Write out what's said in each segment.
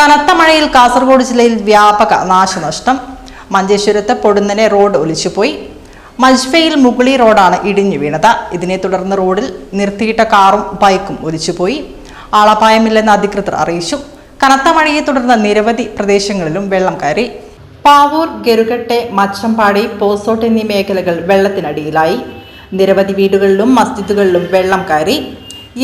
കനത്ത മഴയിൽ കാസർഗോഡ് ജില്ലയിൽ വ്യാപക നാശനഷ്ടം. മഞ്ചേശ്വരത്ത് പൊടുന്നനെ റോഡ് ഒലിച്ചുപോയി. മജ്ഫയിൽ മുഗളി റോഡാണ് ഇടിഞ്ഞു വീണത്. ഇതിനെ തുടർന്ന് റോഡിൽ നിർത്തിയിട്ട കാറും ബൈക്കും ഒലിച്ചുപോയി. ആളപായമില്ലെന്ന് അധികൃതർ അറിയിച്ചു. കനത്ത മഴയെ തുടർന്ന് നിരവധി പ്രദേശങ്ങളിലും വെള്ളം കയറി. പാവൂർ ഗരുകട്ടെ മച്ചമ്പാടി പോസോട്ട് എന്നീ മേഖലകൾ വെള്ളത്തിനടിയിലായി. നിരവധി വീടുകളിലും മസ്ജിദുകളിലും വെള്ളം കയറി.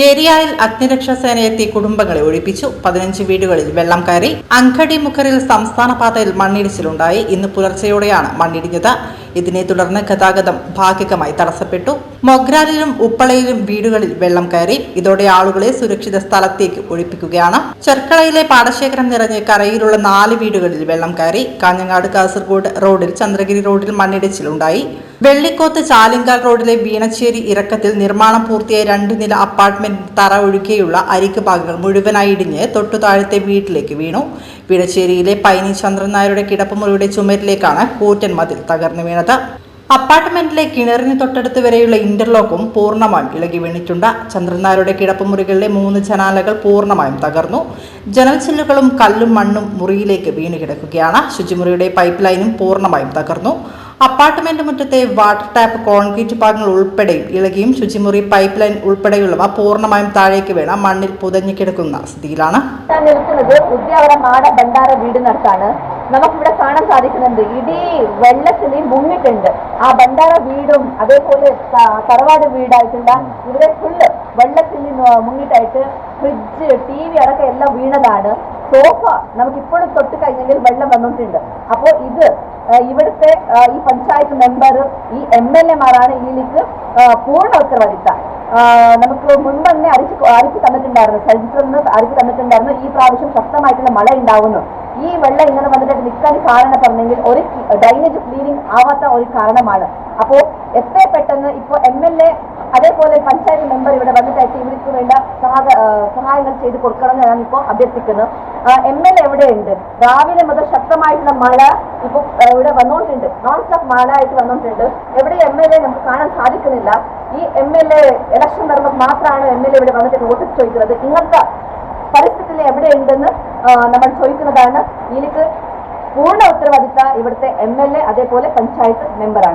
ഏരിയയിൽ അഗ്നിരക്ഷാസേന എത്തി കുടുംബങ്ങളെ ഒഴിപ്പിച്ചു. പതിനഞ്ച് വീടുകളിൽ വെള്ളം കയറി അങ്കടി മുഖറിൽ സംസ്ഥാന പാതയിൽ മണ്ണിടിച്ചിലുണ്ടായി. ഇന്ന് പുലർച്ചെയോടെയാണ് മണ്ണിടിഞ്ഞത്. ഇതിനെ തുടർന്ന് ഗതാഗതം ഭാഗികമായി തടസ്സപ്പെട്ടു. മൊഗ്രാലിലും ഉപ്പളയിലും വീടുകളിൽ വെള്ളം കയറി. ഇതോടെ ആളുകളെ സുരക്ഷിത സ്ഥലത്തേക്ക് ഒഴിപ്പിക്കുകയാണ്. ചെർക്കളയിലെ പാടശേഖരം നിറഞ്ഞ് കരയിലുള്ള നാല് വീടുകളിൽ വെള്ളം കയറി. കാഞ്ഞങ്ങാട് കാസർഗോഡ് റോഡിൽ ചന്ദ്രഗിരി റോഡിൽ മണ്ണിടിച്ചിലുണ്ടായി വെള്ളിക്കോത്ത് ചാലിങ്കാൽ റോഡിലെ വീണച്ചേരി ഇറക്കത്തിൽ നിർമ്മാണം പൂർത്തിയായ രണ്ട് നില അപ്പാർട്ട്മെന്റ് തറ ഒഴികെയുള്ള അരിക്ക് ഭാഗങ്ങൾ മുഴുവനായി ഇടിഞ്ഞ് തൊട്ടു താഴത്തെ വീട്ടിലേക്ക് വീണു. വീണച്ചേരിയിലെ പൈനി ചന്ദ്രൻ നായരുടെ കിടപ്പുമുറിയുടെ ചുമരിലേക്കാണ് കൂറ്റൻ മതിൽ തകർന്നു വീണത്. അപ്പാർട്ട്മെന്റിലെ കിണറിന് തൊട്ടടുത്ത് വരെയുള്ള ഇന്റർലോക്കും പൂർണമായും ഇളകി വീണിട്ടുണ്ട്. ചന്ദ്രന്മാരുടെ നായരുടെ കിടപ്പുമുറികളിലെ മൂന്ന് ജനാലകൾ പൂർണമായും തകർന്നു. ജനൽച്ചില്ലുകളും കല്ലും മണ്ണും മുറിയിലേക്ക് വീണ് കിടക്കുകയാണ്. ശുചിമുറിയുടെ പൈപ്പ് ലൈനും പൂർണമായും തകർന്നു. അപ്പാർട്ട്മെന്റ് മുറ്റത്തെ വാട്ടർ ടാപ്പ് കോൺക്രീറ്റ് ഭാഗങ്ങൾ ഉൾപ്പെടെയും ഇളകിയും ശുചിമുറി പൈപ്പ് ലൈൻ ഉൾപ്പെടെയുള്ളവ പൂർണമായും താഴേക്ക് വീണ മണ്ണിൽ പുതഞ്ഞു കിടക്കുന്ന സ്ഥിതിയിലാണ്. നമുക്കിവിടെ കാണാൻ സാധിക്കുന്നുണ്ട്. ഇടി വെള്ളത്തിൽ മുങ്ങിട്ടുണ്ട്. ആ ഭണ്ഡാര വീടും അതേപോലെ തറവാട് വീടായിട്ടുള്ള ഇവിടെ ഫുള്ള് വെള്ളത്തിൽ മുങ്ങിട്ടായിട്ട് ഫ്രിഡ്ജ് ടി വി അടക്കം എല്ലാം വീണതാണ്. സോഫ നമുക്ക് ഇപ്പോഴും തൊട്ട് കഴിഞ്ഞെങ്കിൽ വെള്ളം വന്നിട്ടുണ്ട്. അപ്പോൾ ഇത് ഇവിടുത്തെ ഈ പഞ്ചായത്ത് മെമ്പർ ഈ എം എൽ എമാരാണ് ഇതിലേക്ക് പൂർണ ഉത്തരവാദിത്ത നമുക്ക് മുൻപ് തന്നെ അറിയിച്ച് അറിയിപ്പ് തന്നിട്ടുണ്ടായിരുന്നു. ചരിത്രം അറിയിപ്പ് തന്നിട്ടുണ്ടായിരുന്നു. ഈ പ്രാവശ്യം ശക്തമായിട്ടുള്ള മഴ ഉണ്ടാവുന്നു ഈ വെള്ളം ഇങ്ങനെ വന്നിട്ട് നിൽക്കാൻ കാരണം പറഞ്ഞെങ്കിൽ ഒരു ഡ്രൈനേജ് ക്ലീനിങ് ആവാത്ത ഒരു കാരണമാണ്. അപ്പോൾ എത്ര പെട്ടെന്ന് ഇപ്പോൾ എം എൽ എ അതേപോലെ പഞ്ചായത്ത് മെമ്പർ ഇവിടെ വന്നിട്ടായിട്ട് ഇവർക്ക് വേണ്ട സഹായ സഹായങ്ങൾ ചെയ്ത് കൊടുക്കണമെന്ന് ഞാൻ ഇപ്പോൾ അഭ്യർത്ഥിക്കുന്നു. എം എൽ എ എവിടെയുണ്ട്? രാവിലെ മുതൽ ശക്തമായിട്ടുള്ള മഴ ഇപ്പോൾ ഇവിടെ വന്നുകൊണ്ടുണ്ട് നോൺ സ്റ്റോപ്പ് മഴ ആയിട്ട് വന്നുകൊണ്ടുണ്ട് എവിടെ എം എൽ എ നമുക്ക് കാണാൻ സാധിക്കുന്നില്ല. ഈ എം എൽ എ ഇലക്ഷൻ വരുമ്പോൾ മാത്രമാണ് എം എൽ എ ഇവിടെ വന്നിട്ട് വോട്ട് ചോദിക്കുന്നത്. ഇങ്ങനത്തെ പരിസ്ഥിതിയിൽ എവിടെയുണ്ടെന്ന് നമ്മൾ ചോദിക്കുന്നതാണ്. ഇതിലേക്ക് പൂർണ ഉത്തരവാദിത്ത ഇവിടുത്തെ എം എൽ എ അതേപോലെ പഞ്ചായത്ത് മെമ്പറാണ്